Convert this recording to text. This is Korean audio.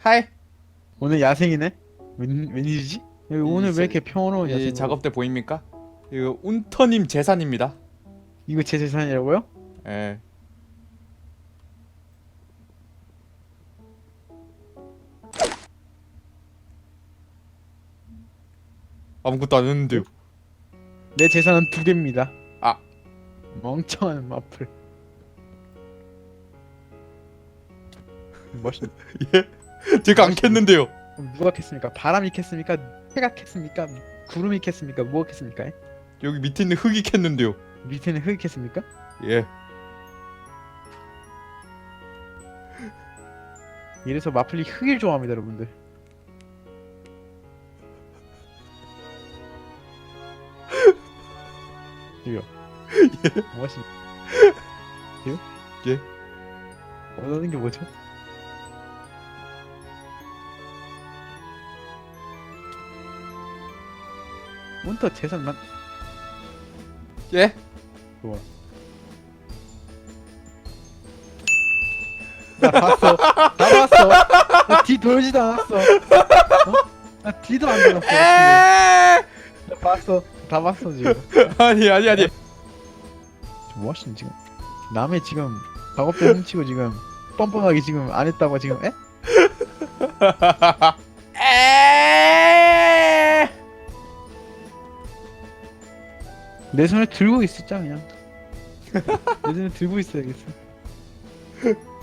하이. 오늘 야생이네? 웬, 웬일이지? 여기 오늘 이왜 이렇게 평화로운 야생? 이 작업대 보입니까? 이거 운터님 재산입니다. 이거 제 재산이라고요? 예. 아무것도 안 했는데요. 내 재산은 두 개입니다. 아. 멍청한 마플. 멋있. 제가 안 캤는데요. 누가 캤습니까? 바람이 캤습니까? 해가 캤습니까? 구름이 캤습니까? 뭐가 캤습니까? 여기 밑에 있는 흙이 캤는데요. 밑에는 흙이 캤습니까? 예. 이래서 마플이 흙을 좋아합니다, 여러분들. 이요. 멋있. 요? 예. 원하는 게 뭐죠? 문터 재산 난 예? 나 봤어. 다 봤어. 나뒤 돌지도 않았어. 어? 나 뒤도 안 돌았어. 뒤에. 에! 나 봤어. 다 봤어 지금. 아니 아니 아니. 뭐 하시는 지금? 남의 지금 작업대 훔치고 지금 뻔뻔하게 지금 안 했다고 지금 에? 에! 내 손에 들고 있었자 그냥. 내 손에 들고 있어야겠어.